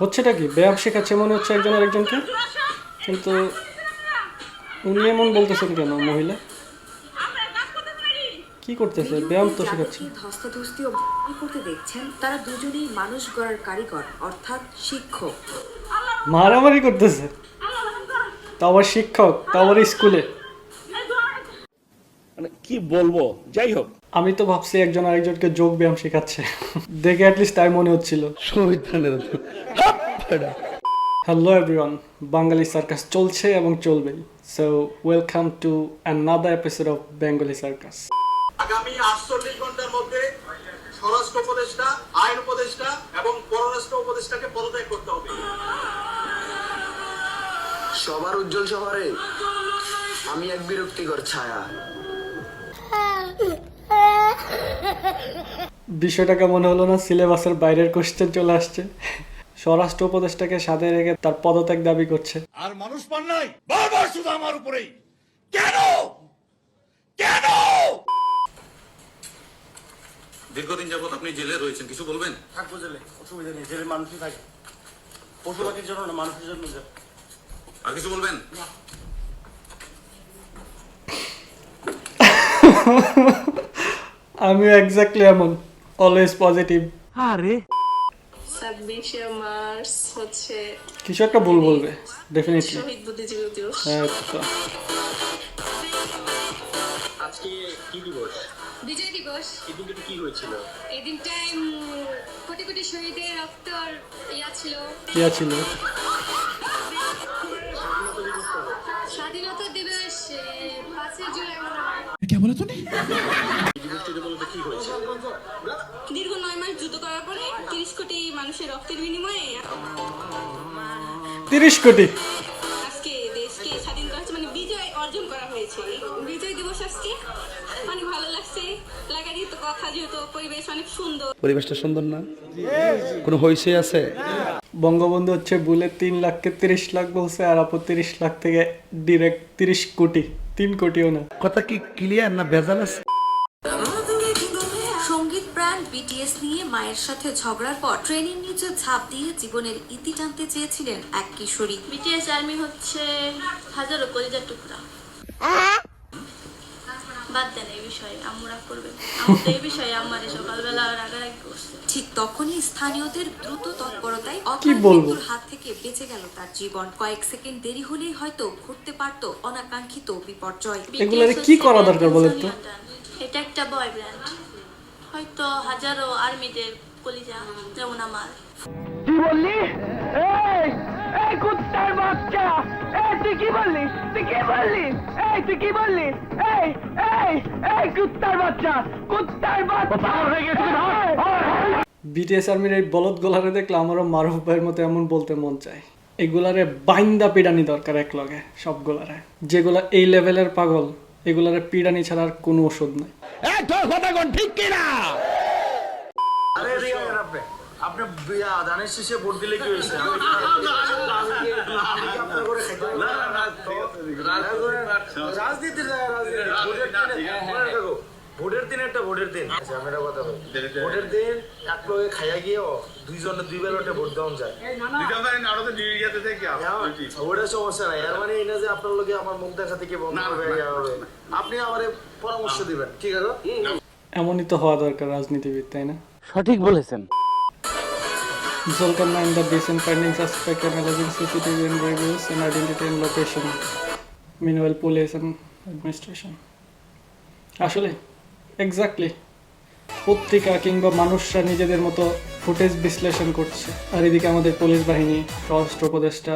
হচ্ছেটা কি? ব্যায়াম শেখাচ্ছে মনে হচ্ছে একজন আরেকজনকে কিন্তু উনি এমন বলতেছেন কেন মহিলা? কি করতেছে? ব্যায়াম তো শেখাচ্ছে। ধস্তাধস্তি ও করতে দেখছেন তারা দুজনেই মানুষ গড়ার কারিগর অর্থাৎ শিক্ষক। মারামারি করতেছে? তা আবার শিক্ষক তা আবার স্কুলে। মানে কি বলব? যাই হোক। আমি তো ভাবছি একজন আরেকজনকে যোগ ব্যায়াম শেখাচ্ছে। দেখে অ্যাটলিস্ট তাই মনে হচ্ছিল। হ্যালো এভরিওয়ান বাঙালি সার্কাস চলছে এবং চলবেই। So welcome to another episode of Bengali circus আগামী আটচল্লিশ ঘণ্টার মধ্যে স্বরাষ্ট্র উপদেষ্টা আইন উপদেষ্টা এবং পররাষ্ট্র উপদেষ্টাকে পদত্যাগ করতে হবে। সবার উজ্জ্বল শহরে আমি এক বিরক্তিকর ছায়া। বিষয়টাকে মনে হলো না? সিলেবাসের বাইরের কোশ্চেন চলে আসছে। স্বরাষ্ট্র উপদেষ্টাকে সাথে রেখে তার পদত্যাগ দাবি করছে। আর মানুষ পান নাই? বারবার শুধু আমার উপরেই। কেন? কেন? দীর্ঘদিন যাবত আপনি জেলে রয়েছেন কিছু বলবেন? থাকব জেলে অসুবিধা নেই জেলে মানুষই থাকে। পশু পাখির জন্য না মানুষের জন্য আর কিছু বলবেন? আমিও এক্স্যাক্টলি এমন অলওয়েজ পজিটিভ আরে। ছাব্বিশে মার্চ হচ্ছে কিছু একটা ভুল বলবে ডেফিনেটলি শহীদ বুদ্ধিজীবী দিবস। হ্যাঁ আজকে কি দিবস? বিজয় দিবস। এই দিনটা কি হয়েছিল? এই দিনটায় উম, কোটি কোটি শহীদের রক্তর ইয়া ছিল। কি ছিল। স্বাধীনতা দিবস পাঁচই জুলাই মনে হয়। দীর্ঘ নয় মাস যুদ্ধ করার পরে তিরিশ কোটি মানুষের রক্তের বিনিময়ে তিরিশ কোটি। আজকে দেশকে স্বাধীন করা মানে বিজয় অর্জন করা হয়েছে। বিজয় দিবস আজকে অনেক ভালো লাগছে। লাগা যেহেতু কথা যেহেতু পরিবেশ অনেক সুন্দর। পরিবেশটা সুন্দর না? কোনো হইসে আছে? বঙ্গবন্ধু হচ্ছে বলে তিন লাখকে তিরিশ লাখ বলছে আর আপু তিরিশ লাখ থেকে ডিরেক্ট তিরিশ কোটি। তিন কোটিও না। কথা কি ক্লিয়ার না ভেজাল আছে? বিটিএস নিয়ে মায়ের সাথে ঝগড়ার পর ট্রেনের নিচে ঝাঁপ দিয়ে জীবনের ইতি টানতে চেয়েছিলেন এক কিশোরী। বিটিএস আর্মি হচ্ছে হাজারো কলিজার টুকরা। বাদ দেন এই বিষয়ে আম্মুরা করবে। এই বিষয়ে আমার সকালবেলা রাগারাগি করছে। ঠিক তখনই স্থানীয়দের দ্রুত তৎপরতায় হাত থেকে বেঁচে গেল তার জীবন। কয়েক সেকেন্ড দেরি হলেই হয়তো ঘটতে পারত অনাকাঙ্ক্ষিত বিপর্যয়। এগুলারে কি করা দরকার বলেন তো? এটা একটা বয় ব্র্যান্ড হয়তো হাজারো আর্মিদের কলিজা যেমন আমার। কি বললি? এই এই কুত্তার বাচ্চা! এই তুই কি বললি তুই কি বললি এই তুই কি বললি এই এই এই কুত্তার বাচ্চা! কুত্তার বাচ্চা! হয়ে গেছে বিটিএস আর্মির এই বলদ গোলারে দেখলে আমারও মারুফ ভাইয়ের মতো এমন বলতে মন চায়। এগুলারে বাইন্দা পিডানি দরকার এক লগে সবগুলারে যেগুলা এই লেভেলের পাগল এগুলারে পিডানি ছাড়া আর কোনো ওষুধ নাই এই তোর কথা কোন ঠিক কিনা আরে রিয়া আপনি আপনি বিয়া দানের শেষে ভোট দিলে কি হয়েছে রাজনীতির রাজনীতি ভোটের দিন একটা ভোটের দিন। আচ্ছা আমি একটা কথা বলি। ভোটের দিন এক লগে খাইয়া গিয়েও দুইজনে দুই বেলাতে ভোট দেওয়া যায়। ওটা সমস্যা নাই। এর মানে এটা যে আপনার লগে আমার মুখ দেখা থেকে বন্ধ হবে। আপনি আমারে পরামর্শ দিবেন ঠিক আছে? এমনই তো হওয়া দরকার রাজনীতিবিদ তাই না? সঠিক বলেছেন। Zolkan mind the decent findings suspect analyzing CCTV and reviews and identity and location. Meanwhile, police and administration. আসলে এক্স্যাক্টলি পত্রিকা কিংবা মানুষরা নিজেদের মতো ফুটেজ বিশ্লেষণ করছে। আর এদিকে আমাদের পুলিশ বাহিনী স্বরাষ্ট্র উপদেষ্টা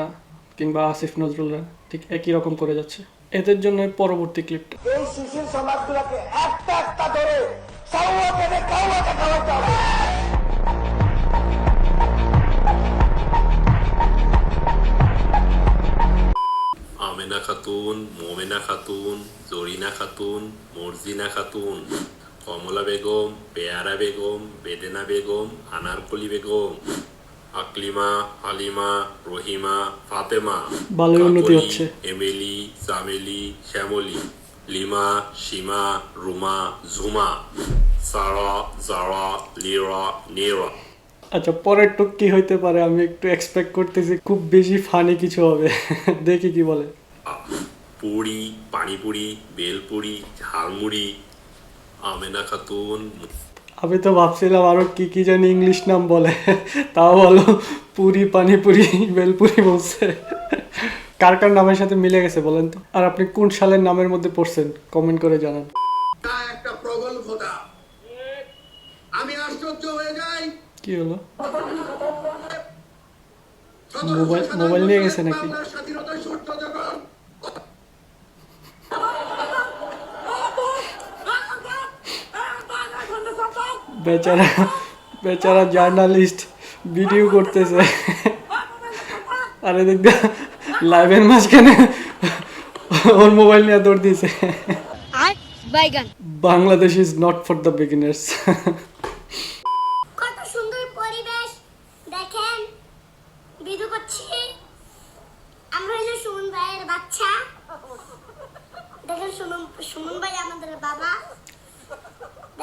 কিংবা আসিফ নজরুলরা ঠিক একই রকম করে যাচ্ছে। এদের জন্য পরবর্তী ক্লিপটা এই শিশির সমাজগুলোকে একটা একটা ধরে সাউয়া কাউয়াতে খাওয়াতে হবে। আমেনা খাতুন মোমেনা খাতুন জরিনা খাতুন মর্জিনা খাতুন। কমলা বেগম পেয়ারা বেগম বেদেনা বেগম আনারকলি বেগম আকলিমা হালিমা রহিমা ফাতেমা উন্নতি হচ্ছে। এমেলি চামেলি শ্যামলি লিমা সীমা রুমা ঝুমা সারা জারা লিরা নেরা। আচ্ছা পরের টুক কি হইতে পারে? আমি একটু এক্সপেক্ট করতেছি খুব বেশি ফানি কিছু হবে। দেখি কি বলে। পুরি পানিপুরি বেলপুরি ঝালমুড়ি আমেনা খাতুন। আমি তো ভাবছিলাম আরও কি কি জানি ইংলিশ নাম বলে। তাও বলো পুরি পানিপুরি বেলপুরি বলছে। কার কার নামের সাথে মিলে গেছে বলেন তো? আর আপনি কোন সালের নামের মধ্যে পড়ছেন? কমেন্ট করে জানান। একটা প্রগল্ভতা। আমি আশ্চর্য হয়ে যাই। কি হলো? মোবাইল মোবাইল নিয়ে গেছে নাকি? বাংলার বেচারা বেচারা জার্নালিস্ট ভিডিও করতেছে। আরে দেখ লাইভের মাঝখানে ওর মোবাইল নিয়ে দৌড় দিয়েছে Bangladesh is not for the beginners কত সুন্দর পরিবেশ। দেখেন বিদু করছি। আমরা হলো সুমন ভাইয়ের বাচ্চা। দেখেন সুমন সুমন ভাই আমাদের বাবা।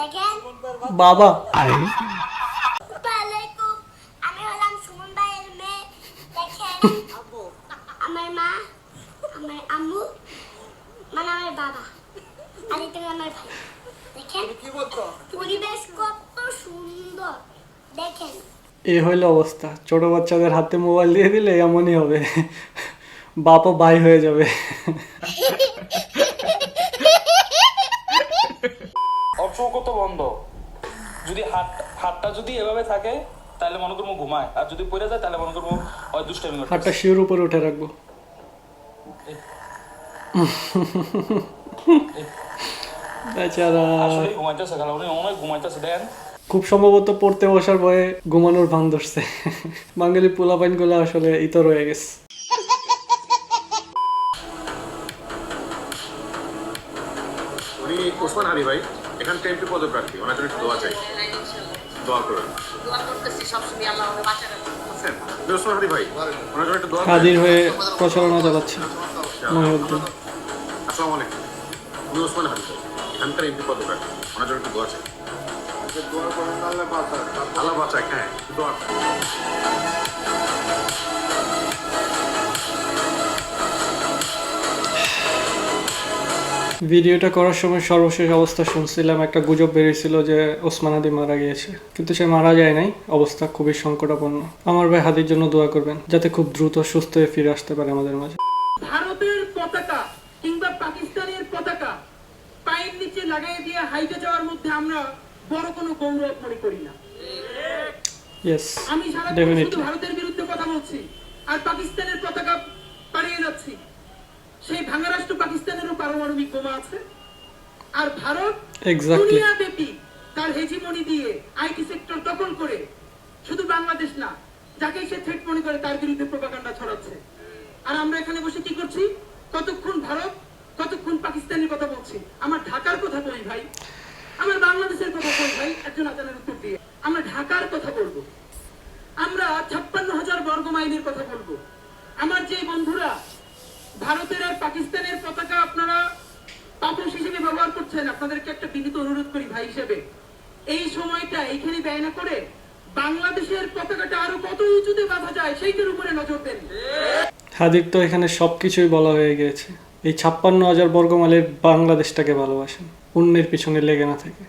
বাবা। আসসালামাইকুম আমি হলাম সুমন ভাইয়ের মেয়ে। দেখেন? আমার মা আমার আম্মু মানে আমার বাবা। আর এটা আমার ভাই। দেখেন? পরিবেশ কত সুন্দর। দেখেন? এই হইল অবস্থা। ছোট বাচ্চাদের হাতে মোবাইল দিয়ে দিলে এমনই হবে। বাপও বাই হয়ে যাবে। অচৌক তো বন্ধ। যদি হাত হাতটা যদি এভাবে থাকে তাহলে মনে করব ঘুমায়। আর যদি পড়ে যায় তাহলে মনে করব ওই দুষ্টামি হাতটা শিওর উপরে উঠে রাখব। বেচারা। আসলে ঘুমাইতেছে খেলা উনি অনেক ঘুমাইতেছে দেন। খুব সম্ভবত পড়তে বসার ভয়ে ঘুমানোর ভান ধরছে। বাঙালি পোলাপাইনগুলো আসলে ইতর হয়ে গেছে। উনি ওসমান হারি ভাই। এখান টেম্পি পদপ্রার্থী ওনার জন্য একটু দোয়া চাই। দোয়া করুন। হারি ভাই ওনার জন্য একটু দোয়া করেন। হাজির হয়ে প্রচারণা চালাচ্ছে। মহিউদ্দিন। আসসালামু আলাইকুম। উনি ওসমান হারি ভাই এখানকার এমপি পদপ্রার্থী ওনার জন্য একটু দোয়া চাই। আল্লাহ বাঁচাক। হ্যাঁ দোয়া ভিডিওটা করার সময় সর্বশেষ অবস্থা শুনছিলাম একটা গুজব বেরিয়েছিল যে ওসমান হাদি মারা গিয়েছে। কিন্তু সে মারা যায় নাই অবস্থা খুবই সংকটাপন্ন। আমার ভাই হাদির জন্য দোয়া করবেন যাতে খুব দ্রুত সুস্থ হয়ে ফিরে আসতে পারে আমাদের মাঝে। ভারতের পতাকা কিংবা পাকিস্তানের পতাকা পায়ের নিচে লাগাই দিয়ে হাইটে যাওয়ার মধ্যে আমরা বড় কোনো গৌরব মনে করি না। আমি সারা ভারতের বিরুদ্ধে কথা বলছি আর পাকিস্তানের পতাকা পালিয়ে যাচ্ছি। সেই ভাঙা রাষ্ট্র পারমাণবিক বোমা আছে। আর ভারত দুনিয়াব্যাপী তার হেজিমনি দিয়ে আইটি সেক্টর দখল করে শুধু বাংলাদেশ না যাকে সে থ্রেট মনে করে তার বিরুদ্ধে প্রপাগান্ডা ছড়াচ্ছে। আর আমরা এখানে বসে কি করছি? কতক্ষণ ভারত কতক্ষণ পাকিস্তানের কথা বলছি। আমার ঢাকার কথা কই ভাই? আমার বাংলাদেশের কথা বলি ভাই? একজন আজানের উত্তর দিয়ে। আমরা ঢাকার কথা বলব। আমরা ছাপ্পান্ন হাজার বর্গ মাইলের কথা বলব আমার যে বন্ধুরা ভারতের আর পাকিস্তানের পতাকা আপনারা পাপস হিসেবে ব্যবহার করছেন একটা অনুরোধ করি ভাই হিসেবে। এই সময়টা এইখানে ব্যয় না করে বাংলাদেশের পতাকাটা আরও কত উঁচুতে বাঁধা যায় সেইটার উপরে নজর দেন। হাদির তো এখানে সবকিছুই বলা হয়ে গেছে। এই ছাপ্পান্ন হাজার বর্গমালের বাংলাদেশটাকে ভালোবাসেন। অন্যের পিছনে লেগে না থাকে।